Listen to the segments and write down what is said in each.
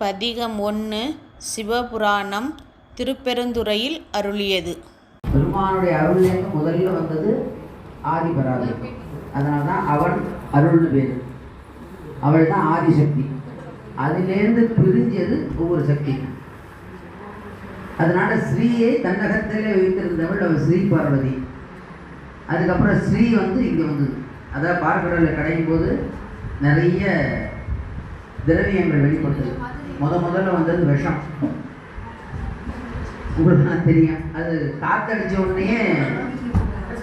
பதிகம் ஒன்று சிவபுராணம் திருப்பெருந்துறையில் அருளியது. பெருமானுடைய அருள்லேருந்து முதல்ல வந்தது ஆதிபராதி அதனால தான் அவன் அருள்னு பேர். அவள் தான் ஆதிசக்தி. அதிலேருந்து பிரிஞ்சது ஒவ்வொரு சக்தி. அதனால ஸ்ரீயை தன்னகத்திலே வைத்திருந்தவள் அவள் ஸ்ரீ பார்வதி. அதுக்கப்புறம் ஸ்ரீ வந்து இங்கே வந்தது. அதாவது பார்க்கடலில் கடையும் போது நிறைய திரவியங்கள் வெளிப்பட்டது முத முதல்ல வந்தது விஷம். உங்களுக்கு தெரியும். அது காத்தடிச்ச உடனே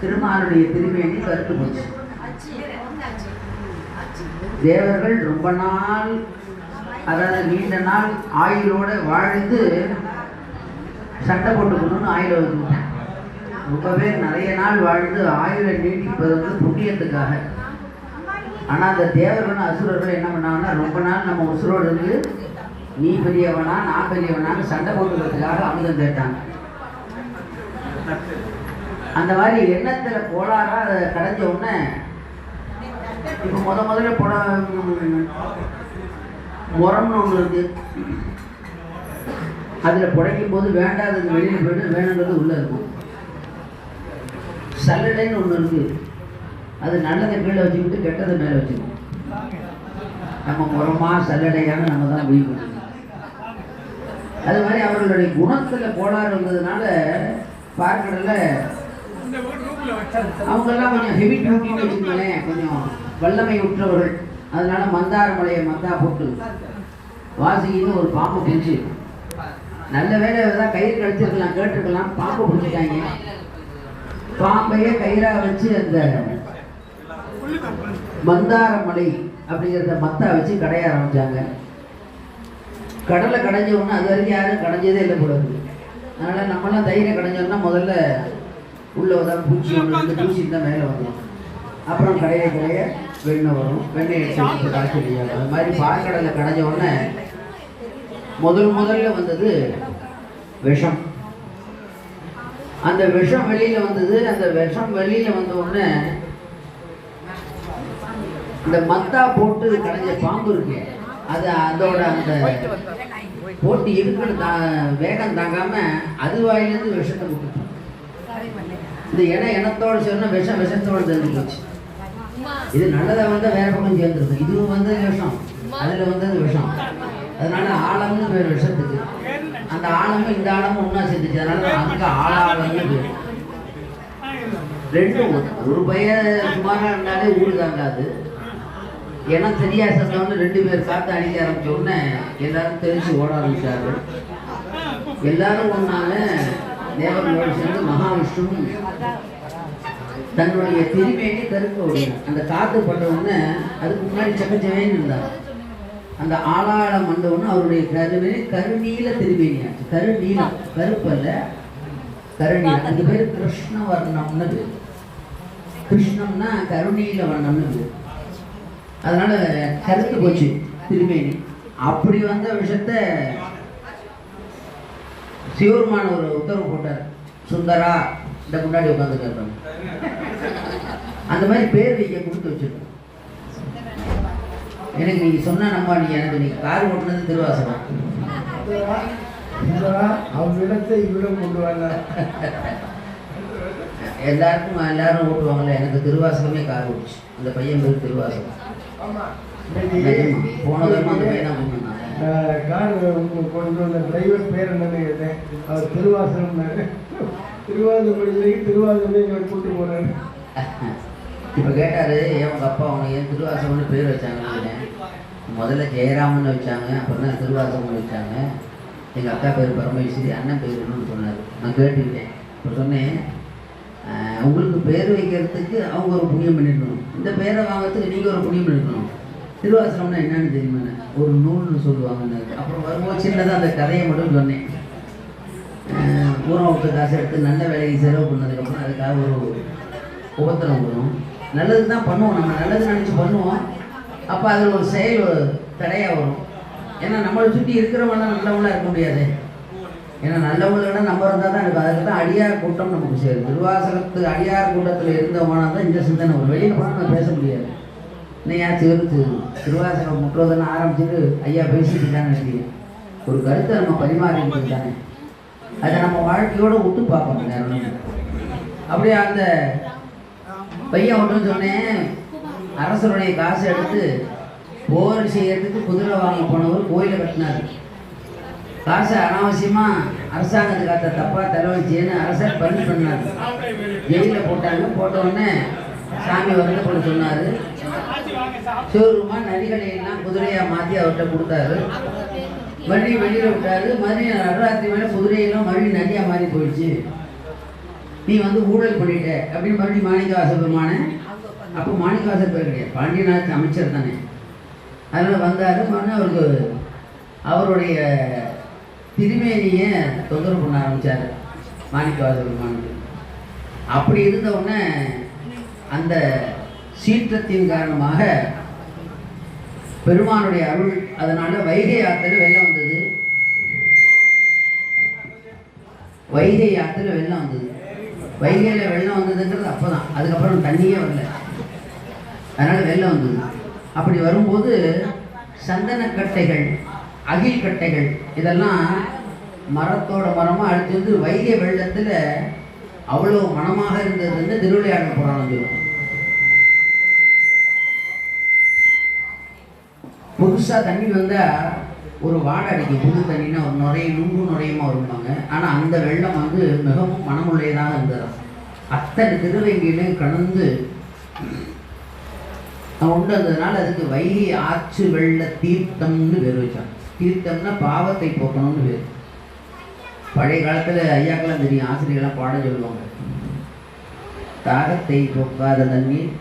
திருமாலுடைய திருமேனி கருத்து போச்சு. தேவர்கள் ரொம்ப நாள் அதாவது நீண்ட நாள் ஆயுளோட வாழ்ந்து சண்டை போட்டுக்கணும்னு ஆயுள வந்து ரொம்ப பேர் நிறைய நாள் வாழ்ந்து ஆயுளை நீட்டிப்பது வந்து புண்ணியத்துக்காக. ஆனால் அந்த தேவர்கள் அசுரர்கள் என்ன பண்ணாங்கன்னா ரொம்ப நாள் நம்ம உசுரோடு இருந்து நீ பெரியவனா நான் பெரியவனான்னு சண்டை போட்டுக்கிறதுக்காக அமுதம் கேட்டாங்க. அந்த மாதிரி எண்ணத்தில் கோளாறாக அதை கடைஞ்ச உடனே இப்போ முத முதல்ல புட முரம்னு ஒன்று இருக்கு. அதில் புடைக்கும் போது வேண்டாதது வெளியில் போயிட்டு வேணுங்கிறது உள்ளே இருக்கும். சல்லடைன்னு ஒன்று இருக்கு. அது நல்லதை கீழே வச்சுக்கிட்டு கெட்டதை மேலே வச்சுக்கணும். நம்ம உரமாக சல்லடையாக நம்ம தான் முடிவு அது மாதிரி அவர்களுடைய குணத்தில் கோளாறு வந்ததுனால பார்க்கடல அவங்கெல்லாம் கொஞ்சம் ஹெவி டியூட்டின்னு வச்சுக்கோங்களேன். கொஞ்சம் வல்லமை உற்றவர்கள். அதனால மந்தார மலையை மந்தா போட்டு. வாசிக்கின்னு ஒரு பாம்பு பிடிச்சி. நல்ல வேலை தான் கயிறு கழிச்சிருக்கலாம் கேட்டிருக்கலாம். பாம்பு பிடிச்சிட்டாங்க. பாம்பையே கயிறாக வச்சு அந்த மந்தாரமலை அப்படிங்கிறத மத்தா வச்சு கடைய ஆரம்பிச்சாங்க. கடலை கடைஞ்ச உடனே அது வரைக்கும் யாரும் கடைஞ்சதே இல்லை போல இருக்கு. அதனால் நம்மளாம் தைரியம் கடைஞ்சோம்னா முதல்ல உள்ளே தான் பூச்சி ஒன்று வந்து பூச்சி தான் மேலே வரும் அப்புறம் கடைய கடைய வெண்ணெய் வரும். வெண்ணெய் எடுத்து காய்ச்சி முடியாது அது மாதிரி பாற்கடலை கடைஞ்ச உடனே முதல் முதல்ல வந்தது விஷம். அந்த விஷம் வெளியில் வந்தது அந்த விஷம் வெளியில் வந்த உடனே இந்த மத்தா போட்டு கடைஞ்ச பாம்பு இருக்கு. அது அதோட அந்த போட்டு இருக்குன்னு தா வேகம் தாங்காம அது வாயிலிருந்து விஷத்தை கொடுத்து இந்த இடம் இனத்தோடு சொன்ன விஷம் விஷத்தோடு சேர்ந்து போச்சு. இது நல்லதை வந்து வேற பக்கம் சேர்ந்துருக்கு இதுவும் வந்தது விஷம். அதுல வந்தது விஷம். அதனால ஆழம்னு பேர் விஷத்துக்கு. அந்த ஆழமும் இந்த ஆழமும் ஒன்றா சேர்ந்துச்சு. அதனால அங்கே ஆழம்னு பேர். ரெண்டும் ஒரு பையன் சுமாராக இருந்தாலே ஊடு தாங்காது. ஏன்னா தெரியா சத்தம்னு ரெண்டு பேர் காத்து அடிக்க ஆரம்பிச்ச உடனே எல்லாரும் தெரிஞ்சு ஓட ஆரம்பிச்சாரு எல்லாரும் ஒன்னால தேவர்களோடு சேர்ந்து மகாவிஷ்ணுவும் தன்னுடைய திருமேனி கருக்க விடணும் அந்த காத்து பட்ட உடனே அதுக்கு முன்னாடி சக்கச்சவேன்னு இருந்தார். அந்த ஆளாளம் வந்த உடனே அவருடைய கருவே கருநீல திருமேனியாச்சு கருநீலம் கருப்பல்ல கருநீலம் அந்த பேர் கிருஷ்ண வர்ணம்னு பேர் கிருஷ்ணம்னா கருநீல வர்ணம்னு பேர். அதனால கருத்து போச்சு திருமேனி அப்படி வந்த விஷயத்த சிவருமான ஒரு உத்தரவு போட்டார். சுந்தரா இந்த முன்னாடி உட்காந்துருக்காரு அந்த மாதிரி பேர் வைக்க கொடுத்து வச்சிருக்கோம். எனக்கு நீங்க சொன்னா நம்ப நீ எனக்கு நீ கார் ஓட்டுனது திருவாசகம். சுந்தரா அவ்விடத்தை இவ்விடம் கொண்டு வர எல்லாருக்கும் எல்லாரும் ஓட்டுவாங்கல்ல எனக்கு திருவாசகமே கார் ஓட்டுச்சு. அந்த பையன் பேர் திருவாசகம். கார் கொண்டு வந்த டிரைவர் பேர் என்னன்னு கேட்டேன். அவர் திருவாசகம்னாரு திருவாசகம் திருவாசகம் எங்களை கூட்டு போறாரு இப்ப கேட்டாரு ஏன் உங்க அப்பா உனக்கு ஏன் திருவாசகம்னு பேர் வச்சாங்கன்னு முதல்ல ஜெயராமன் வச்சாங்க அப்புறம் தான் திருவாசகம்னு வச்சாங்க. எங்க அக்கா பேர் பரமேஸ்வரி அண்ணன் பேர் சொன்னார். நான் கேட்டுக்கிட்டேன். இப்போ சொன்னேன் "ஆஹ், உங்களுக்கு பேர் வைக்கிறதுக்கு அவங்க ஒரு புண்ணியம் பண்ணிருக்கணும். இந்த பேரை வாங்குறதுக்கு நீங்கள் ஒரு புண்ணியம் பண்ணிருக்கணும். திருவாசனம்னா என்னன்னு தெரியுமா? ஒரு நூல்னு சொல்லுவாங்கன்னு அப்புறம் வரும்போது சின்னதாக அந்த கதையை மட்டும் சொன்னேன். ஆஹ், காசு எடுத்து நல்ல வேலைக்கு செலவு பண்ணதுக்கப்புறம் அதுக்காக ஒரு உபத்திரம் வரும். நல்லது தான் பண்ணுவோம் நம்ம. நல்லது நினச்சி பண்ணுவோம். அப்போ அதில் ஒரு செயல் தடையாக வரும். ஏன்னா நம்மளை சுற்றி இருக்கிறவங்களாம் நல்லவங்களாக இருக்க முடியாது. ஏன்னா நல்லவங்களோட நம்ம இருந்தால் தான் எனக்கு அதுக்கு தான் அடியார் கூட்டம் நமக்கு சேரும். திருவாசகத்து அடியார் கூட்டத்தில் இருந்தவனா தான் இந்த சிந்தனை ஒரு வெளியில் போனால் நான் பேச முடியாது. என்னையா ஏன் சிறு திருவாசகம் முற்றுவதெல்லாம் ஆரம்பிச்சுட்டு ஐயா பேசிட்டு தானே நினைக்கிறேன். ஒரு கருத்தை நம்ம பரிமாறிட்டு தானே அதை நம்ம வாழ்க்கையோடு விட்டு பார்க்கணும் நேரம் அப்படியே அந்த பையன் ஒன்று சொன்னேன். அரசருடைய காசு எடுத்து போர் செய்யறதுக்கு குதிரை வாங்க போனவர் கோயிலை கட்டினார். காசை அனாவசியமா? அரசாங்கத்துக்கு அத்த தப்பா தலைவலிச்சேன்னு அரசர் பண்ணி பண்ணார் ஜெயிலில் போட்டாங்க. போட்ட உடனே சாமி வந்து போட சொன்னாரு. சோறுமா நரிகளை எல்லாம் குதிரையா மாத்தி அவர்கிட்ட கொடுத்தாரு. மறுபடியும் வெளியில விட்டாரு. மறுபடியும் நடுராத்திரி மேல குதிரையெல்லாம் மறுபடியும் நதியா மாறி போயிடுச்சு. நீ வந்து ஊழல் பண்ணிட்ட அப்படின்னு மறுபடியும் மாணிக்கவாச பெருமான அப்போ மாணிக்கவாச பேர் கிடையாது. பாண்டியநாத் அமைச்சர் தானே. அதனால வந்தாரு. மறுபடியும் அவருக்கு அவருடைய திருமேனியை தொந்தரவு பண்ண ஆரம்பிச்சாரு. மாணிக்கவாச பெருமானுக்கு. அப்படி இருந்த உடனே அந்த சீற்றத்தின் காரணமாக பெருமானுடைய அருள் அதனால வைகை ஆத்துல வெள்ளம் வந்தது. வைகை ஆத்துல வெள்ளம் வந்தது. வைகையில் வெள்ளம் வந்ததுன்றது அப்போ தான் அதுக்கப்புறம் தண்ணியே வரல. அதனால வெள்ளம் வந்தது. அப்படி வரும்போது சந்தனக்கட்டைகள் அகில் கட்டைகள். இதெல்லாம் மரத்தோட மரமா அடுத்து வந்து வைகை வெள்ளத்துல அவ்வளோ மனமாக இருந்ததுன்னு திருவிளையாடல் புராணம் சொல்லுவோம் புதுசா தண்ணி வந்தா ஒரு வாடை அடிக்கும். புது தண்ணினா ஒரு நுரைய நுங்கு நுரையுமா வருவாங்க ஆனா அந்த வெள்ளம் வந்து மிகவும் மனமுள்ளையதாக இருந்தது. அத்தனை திருவங்கிலையும் கலந்து உண்டு வந்ததுனால அதுக்கு வைகை ஆற்று வெள்ள தீர்த்தம்னு பேர் வச்சாங்க. தீர்த்தம்னா பாவத்தை போக்கணும்னு பேர். பழைய காலத்துல ஐயாக்கெல்லாம் தெரியும் ஆசிரியர்கள்லாம் பாட சொல்லுவாங்க. தாகத்தை போக்காத தண்ணீர்.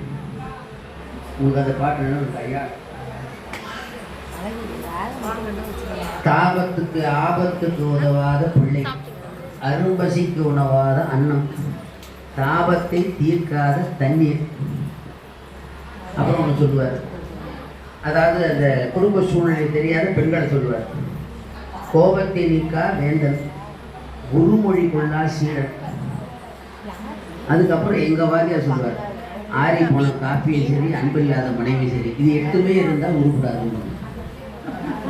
உங்களுக்கு அந்த பாட்டு என்ன ஐயா? தாபத்துக்கு ஆபத்துக்கு உதவாத பிள்ளை. அரும்பசிக்கு உணவாத அன்னம். தாபத்தை தீர்க்காத தண்ணீர். அப்புறம் ஒன்று சொல்லுவார். அதாவது அந்த குடும்ப சூழ்நிலை தெரியாத பெண்களை சொல்லுவார். கோபத்தை நீக்கா வேந்தன். குருமொழி கொள்ளா சீடன். அதுக்கப்புறம் எங்க வாதியார் சொல்லுவார் ஆறி போன காப்பியும் சரி அன்பில்லாத மனைவி சரி இது எட்டுமே இருந்தால் உருப்படாதுன்னு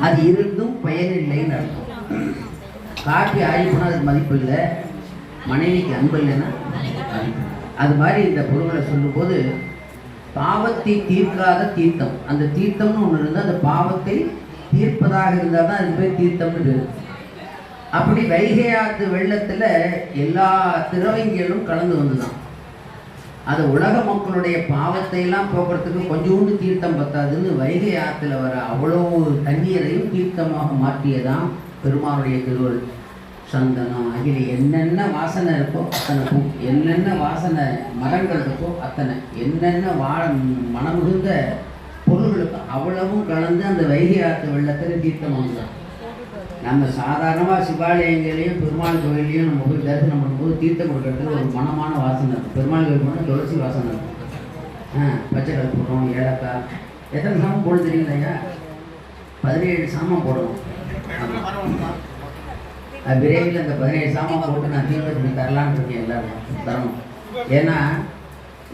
அது இருந்தும் பயனில்லைன்னு அர்த்தம். காப்பி ஆறி போனால் அதுக்கு மதிப்பு இல்லை மனைவிக்கு அன்பு இல்லைன்னா அது மாதிரி இந்த பொருள்களை சொல்லும்போது பாவத்தை தீர்க்காத தீர்த்தம். அந்த தீர்த்தம்னு ஒன்று இருந்தால் அந்த பாவத்தை தீர்ப்பதாக இருந்தால் தான் அது பேர் தீர்த்தம்னு பேர். அப்படி வைகை ஆற்று வெள்ளத்தில் எல்லா திரவங்களும் கலந்து வந்துதான். அது உலக மக்களுடைய பாவத்தை எல்லாம் போக்குறதுக்கு கொஞ்சோண்டு தீர்த்தம் பத்தாதுன்னு வைகை ஆற்றுல வர அவ்வளவு தண்ணீரையும் தீர்த்தமாக மாற்றியதான் பெருமானுடைய திருவள்ளுவர் சந்தனம் அகில என்னென்ன வாசனை இருக்கோ அத்தனை பூ என்னென்ன வாசனை மரங்கள் இருக்கோ அத்தனை என்னென்ன வா மனமிகுந்த பொருள்களுக்கு அவ்வளவும் கலந்து அந்த வைகை ஆற்று வெள்ளத்தில் தீர்த்தம் வந்துடும் நம்ம சாதாரணமாக சிவாலயங்களையும் பெருமாள் கோயிலையும் நம்ம போய் தரிசனம் பண்ணும்போது தீர்த்தம் கொடுக்கறதுக்கு ஒரு மனமான வாசனை இருக்கும். பெருமாள் கோயில் போனால் துளசி வாசனை இருக்கும். ஆ பச்சை கற்பூரம் ஏலக்காய் எத்தனை சாமம் போட தெரியுங்களா பதினேழு சாமான் போடணும். விரைவில் அந்த பதினேழு சாமான் போட்டு நான் தீவிரத்துக்கு தரலான்னு இருக்கேன் எல்லாரும் தரணும். ஏன்னா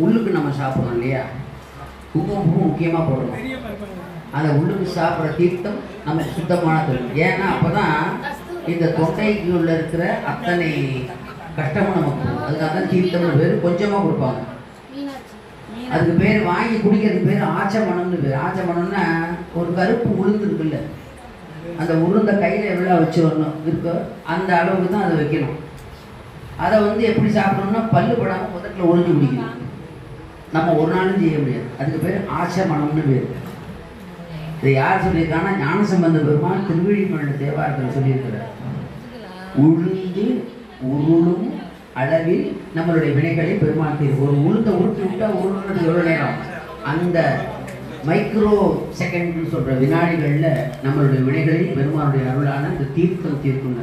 உள்ளுக்கு நம்ம சாப்பிடணும் இல்லையா? குங்குமப்பூ முக்கியமாக போடணும். அந்த உள்ளுக்கு சாப்பிட்ற தீர்த்தம் நமக்கு சுத்தமான தொழில். ஏன்னா அப்போ தான் இந்த தொண்டைக்கு உள்ள இருக்கிற அத்தனை கஷ்டமும் நமக்கு அதுக்காக தான் தீர்த்தம்னு பேர் கொஞ்சமாக கொடுப்பாங்க. அதுக்கு பேர் வாங்கி குடிக்கிறதுக்கு பேர் ஆச்சமணம்னு பேர். ஆச்சமணம்னா ஒரு கருப்பு உளுந்து இருக்குல்ல. அந்த உருந்த கையில் எவ்வளோ வச்சு வரணும் இருக்கோ அந்த அளவுக்கு தான் அதை வைக்கணும். அதை வந்து எப்படி சாப்பிடணும்னா பல்லு படாமல் முதல்ல உறிஞ்சு குடிக்கணும். நம்ம ஒரு நாளும் செய்ய முடியாது. அதுக்கு பேர் ஆச்சமணம்னு பேர். இதை யார் சொல்லியிருக்காங்கன்னா ஞானசம்பந்த பெருமான் திருவிழிமலை தேவாரத்தில் சொல்லியிருக்கிறார். உளுந்து உருளும் அளவில் நம்மளுடைய வினைகளை பெருமாள் ஒரு உளுந்த உருட்டி விட்டால் உருளுறது எவ்வளோ நேரம்? அந்த மைக்ரோ செகண்ட்னு சொல்கிற வினாடிகளில் நம்மளுடைய வினைகளை பெருமானுடைய அருளான அந்த தீர்த்தம் தீர்க்குங்க.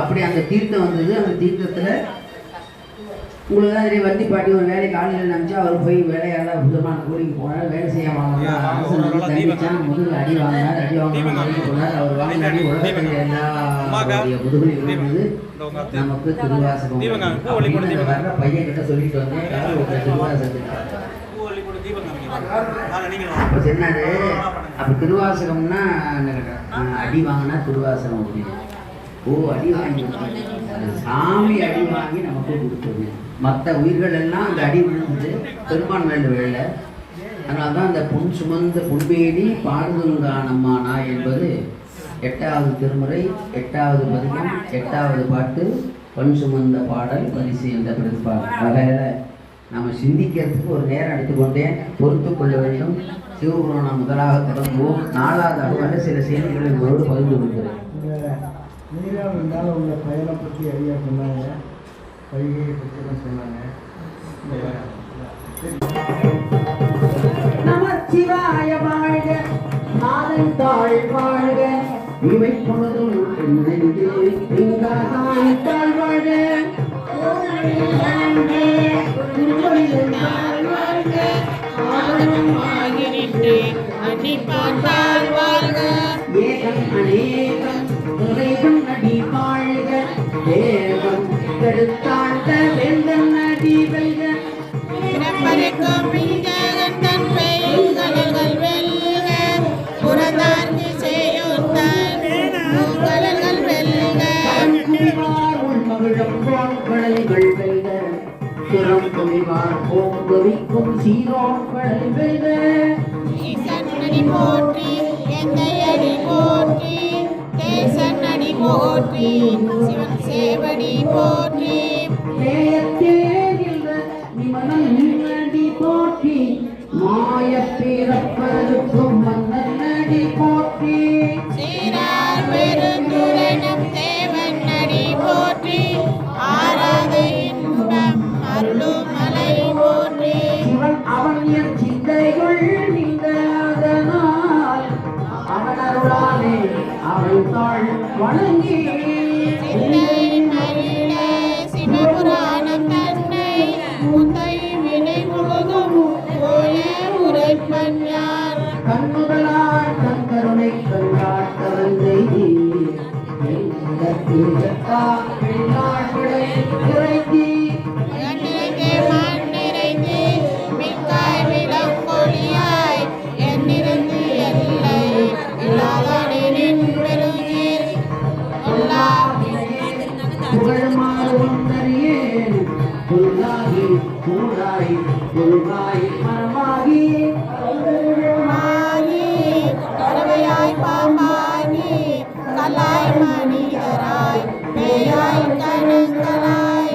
அப்படி அந்த தீர்த்தம் வந்தது. அந்த தீர்த்தத்தில் உங்களுக்கு தான் தெரியும் வண்டி பாட்டி ஒரு வேலைக்கு ஆளுநர் நினச்சா அவர் போய் வேலையால புதமான கூலிக்கு போனார் வேலை செய்ய வாங்கினா அரசு நடி தண்டிச்சான் முதுகு அடி வாங்கினார் அடி வாங்கினார் போனார் அவர் வாங்கின அடி உலகத்தில் எல்லாருடைய விழுந்தது. நமக்கு திருவாசகம் பையன் கிட்ட சொல்லிட்டு வந்தேன். திருவாசகத்துக்கு சொன்னாரு அப்போ திருவாசகம்னா அடி வாங்கினா திருவாசகம் அப்படின்னு. ஓ அடி வாங்கி. சாமி அடி வாங்கி நமக்கு கொடுத்தது. மற்ற உயிர்கள் எல்லாம் அந்த அடி விழுந்து பெருமான் மேல் விழல. அதனால தான் அந்த புன் சுமந்த புன்பேடி பாடுதுங்கானம்மானா என்பது எட்டாவது திருமுறை எட்டாவது பதிகம் எட்டாவது பாட்டு பொன் சுமந்த பாடல் பரிசு என்ற பிரதிபாடல் வகையில் நாம் சிந்திக்கிறதுக்கு ஒரு நேரம் எடுத்துக்கொண்டேன் பொறுத்து கொள்ள வேண்டும் சிவபுராணம் முதலாக தொடங்குவோம். நாலாவது அகவல சில செய்திகளை உங்களோடு பகிர்ந்து கொள்கிறேன். நீராவி மேலே உள்ள பயனை பற்றி ஐயா சொன்னாங்க. வைகையை பற்றிலாம் சொன்னாங்க. நமச்சிவாய வாழ்க நாதன் தாழ் வாழ்க. இவை பொழுதும் ஏகம் அநேகம் இறைவன் அடி வாழ்க சுரம் துணிவார் பூங்கொவிக்கும் சீரோன் கடல் போற்றி எந்தையடி போற்றி தேசன்னடி போற்றி சிவன் சேவடி போற்றி. நேயத்தே நின்ற நிமலன் நின்னடி போற்றி. மாயப் பிறப்பருக்கும் தாழ் புல்லாகி கூடாய் புல்காய் மரமாகி. மாகி பறவையாய் பாம்பாகி கலாய் மனிதராய் பேயாய் கணங்களாய்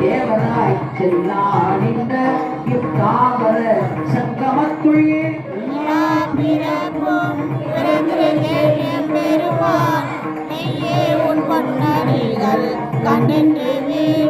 தேவராய் இத்தாவர எம்பெருமான். மெய்யே உன் பொன்னடிகள் கண்டின்று வீழுற்றேன்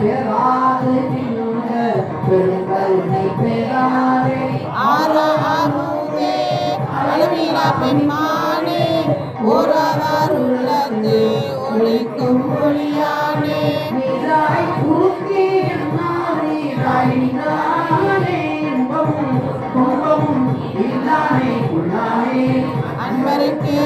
பெறாது பின்னுங்க பெருங்கருணை பெறாதே ஆறாரூரே அளவிலா பெண்மானே ஓராதாருள்ளது அன்பருக்கு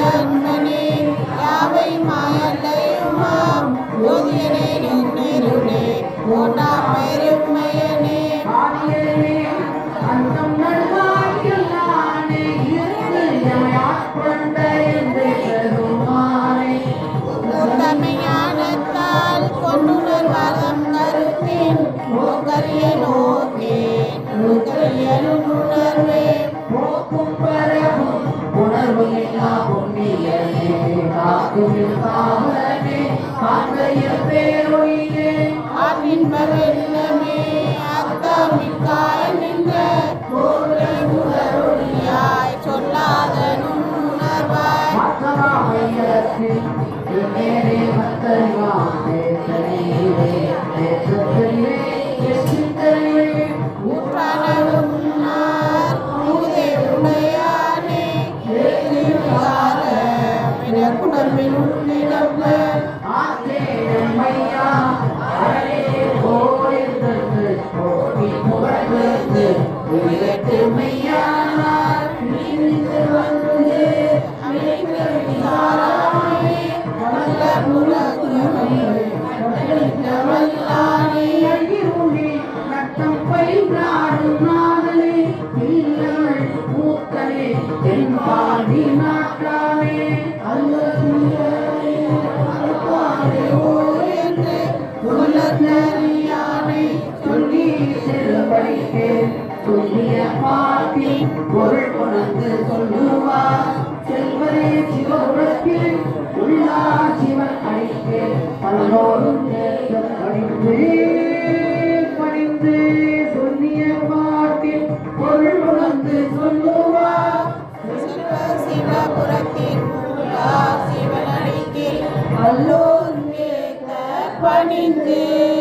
உணர்வே போக்கும் சொல்லாத நேரே மத்தறிவானே தனியே Amen.